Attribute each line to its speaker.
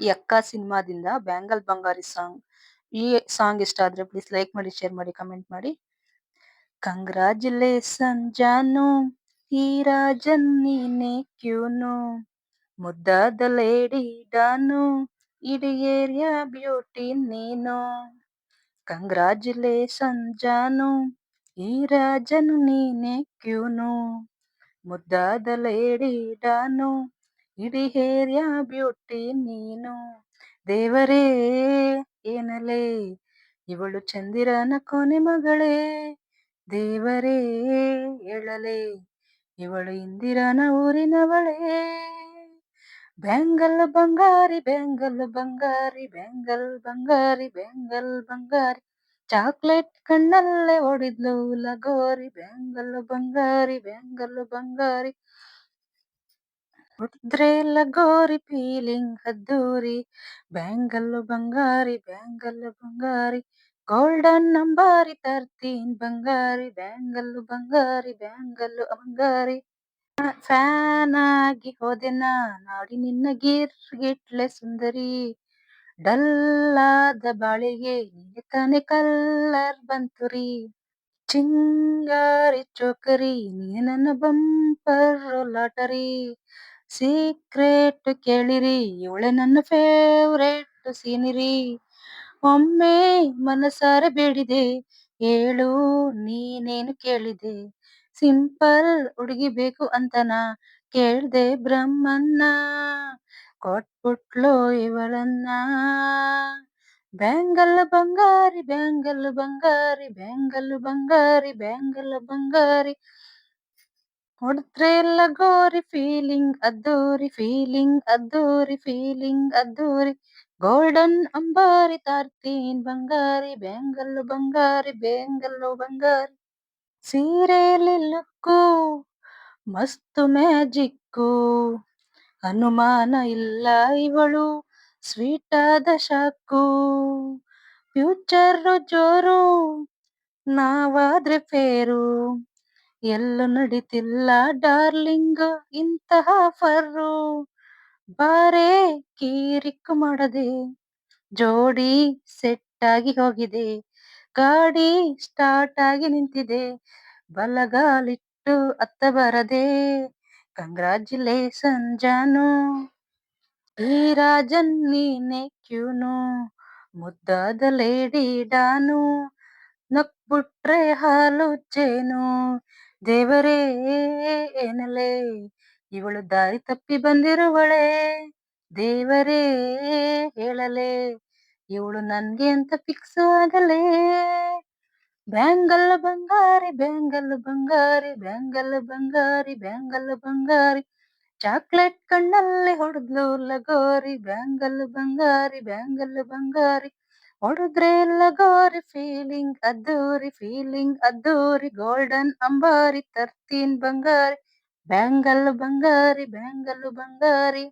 Speaker 1: ಈ ಅಕ್ಕ ಸಿನಿಮಾದಿಂದ ಬ್ಯಾಂಗಲ್ ಬಂಗಾರಿ ಸಾಂಗ್ ಈ ಸಾಂಗ್ ಇಷ್ಟ ಆದ್ರೆ ಪ್ಲೀಸ್ ಲೈಕ್ ಮಾಡಿ ಶೇರ್ ಮಾಡಿ ಕಮೆಂಟ್ ಮಾಡಿ ಕಂಗ್ರಾಚುಲೇಷನ್ ಜಾನು ಈ ರಾಜನ್ ನೀನೆ ಕ್ಯೂನು ಮುದ್ದಾದ ಲೇಡಿ ಡಾನು ಇಡೀ ಏರಿಯಾ ಬ್ಯೂಟಿ ನೀನು ಕಂಗ್ರಾಚುಲೇಷನ್ ಜಾನು ಈ ರಾಜನ್ ನೀನೆ ಕ್ಯೂನು ಮುದ್ದಾದ ಲೇಡಿ ಡಾನು ಇಡೀ ಏರಿಯಾ ಬ್ಯೂಟಿ ನೀನು? ದೇವರೇ, ಏನಲೇ? ಇವಳು ಚಂದಿರನ ಕೊನೆ ಮಗಳೇ? ದೇವರೇ, ಹೇಳಲೇ? ಇವಳು ಇಂದಿರನ ಊರಿನವಳೇ? ಬೆಂಗಲ್ ಬಂಗಾರಿ ಬೆಂಗಲ್ ಬಂಗಾರಿ ಬೆಂಗಲ್ ಬಂಗಾರಿ ಬೆಂಗಲ್ ಬಂಗಾರಿ. ಚಾಕ್ಲೇಟ್ ಕಣ್ಣಲ್ಲೇ ಒಡಿದ್ಲು ಲಗೋರಿ. ಬೆಂಗಲ್ ಬಂಗಾರಿ ಬೆಂಗಲ್ ಬಂಗಾರಿ. ಹೊಡೆದ್ರೆ ಲಗೋರಿ ಫೀಲಿಂಗ್ ಅದ್ದೂರಿ. ಬ್ಯಾಂಗಲ್ ಬಂಗಾರಿ ಬ್ಯಾಂಗಲ್ ಬಂಗಾರಿ. ಗೋಲ್ಡನ್ ನಂಬಾರಿ ತರ್ತೀನ್ ಬಂಗಾರಿ. ಬ್ಯಾಂಗಲ್ ಬಂಗಾರಿ ಬ್ಯಾಂಗಲ್ ಬಂಗಾರಿ. ಫ್ಯಾನ್ ಆಗಿ ಹೋದೆನ ನಾಡಿ ನಿನ್ನ ಗೀರ್ ಗಿಟ್ಲೆ ಸುಂದರಿ. ಡಲ್ಲಾದ ಬಾಳಿಗೆ ನಿನ್ನೆ ತಾನೆ ಕಲ್ಲರ್ ಬಂತುರಿ ಚಿಂಗಾರಿ ಚೋಕರಿ ನನ್ನ ಬಂಪರ್ ಲಾಟರಿ. ಸೀಕ್ರೆಟ್ ಕೇಳಿರಿ, ಇವಳೆ ನನ್ನ ಫೇವರೇಟ್ ಸೀನಿರಿ. ಒಮ್ಮೆ ಮನಸಾರೆ ಬೇಡಿದೆ, ಹೇಳು ನೀನೇನು ಕೇಳಿದೆ. ಸಿಂಪಲ್ ಹುಡುಗಿ ಬೇಕು ಅಂತನ? ಕೇಳ್ದೆ ಬ್ರಹ್ಮನ್ನ ಕೊಟ್ಬಿಟ್ಲು ಇವಳನ್ನ. ಬ್ಯಾಂಗಲ್ ಬಂಗಾರಿ ಬ್ಯಾಂಗಲ್ ಬಂಗಾರಿ ಬ್ಯಾಂಗಲ್ ಬಂಗಾರಿ ಬ್ಯಾಂಗಲ್ ಬಂಗಾರಿ. ಹೊಡೆದ್ರೆ ಲಗೋರಿ ಫೀಲಿಂಗ್ ಅದ್ದೂರಿ ಫೀಲಿಂಗ್ ಅದ್ದೂರಿ ಫೀಲಿಂಗ್ ಅದ್ದೂರಿ ಗೋಲ್ಡನ್ ಅಂಬಾರಿ ತಾರ್ತೀನ್ ಬಂಗಾರಿ ಬ್ಯಾಂಗಲ್ ಬಂಗಾರಿ ಬ್ಯಾಂಗಲ್ ಬಂಗಾರಿ ಸೀರೆಯಲ್ಲಿ ಲುಕ್ಕು ಮಸ್ತು ಮ್ಯಾಜಿಕ್ಕು ಅನುಮಾನ ಇಲ್ಲ ಇವಳು ಸ್ವೀಟ್ ಆದ ಶಾಕು ಫ್ಯೂಚರ್ ಜೋರು ನಾವಾದ್ರೆ ಫೇರು ಎಲ್ಲೂ ನಡೀತಿಲ್ಲ, ಡಾರ್ಲಿಂಗ್ ಇಂತಹ ಫರ್ರು. ಬಾರೆ ಕೀರಿಕ್ ಮಾಡದೆ, ಜೋಡಿ ಸೆಟ್ ಆಗಿ ಹೋಗಿದೆ. ಗಾಡಿ ಸ್ಟಾರ್ಟ್ ಆಗಿ ನಿಂತಿದೆ, ಬಲಗಾಲಿಟ್ಟು ಅತ್ತ ಬರದೆ. ಕಂಗ್ರಾಚುಲೇಷನ್ ಜಾನು. ಈ ರಾಜನ್ ನೀನೆ ಕ್ಯೂನು, ಮುದ್ದಾದ ಲೇಡಿ ಡಾನು. ನಕ್ಬಿಟ್ರೆ ಹಾಲು ಜೇನು ದಾರಿ ತಪ್ಪಿ ಬಂದಿರುವಳೆ. ದೇವರೇ ಹೇಳಲೇ, ಇವಳು ನನ್ಗೆ ಅಂತ ಫಿಕ್ಸ್ ಆಗಲೇ. ಬ್ಯಾಂಗಲ್ ಬಂಗಾರಿ ಬ್ಯಾಂಗಲ್ ಬಂಗಾರಿ ಬ್ಯಾಂಗಲ್ ಬಂಗಾರಿ ಬ್ಯಾಂಗಲ್ ಬಂಗಾರಿ. ಚಾಕ್ಲೇಟ್ ಕಣ್ಣಲ್ಲಿ ಹೊಡೆದ್ಲು ಲಗೋರಿ. ಬ್ಯಾಂಗಲ್ ಬಂಗಾರಿ ಬ್ಯಾಂಗಲ್ ಬಂಗಾರಿ. ಹೊಡೆದ್ರೆ ಲಗೋರಿ, ಫೀಲಿಂಗ್ ಅದ್ದೂರಿ ಫೀಲಿಂಗ್ ಅದ್ದೂರಿ. ಗೋಲ್ಡನ್ ಅಂಬಾರಿ ತರ್ತೀನ್ ಬಂಗಾರಿ. ಬ್ಯಾಂಗಲ್ ಬಂಗಾರಿ ಬ್ಯಾಂಗಲ್ ಬಂಗಾರಿ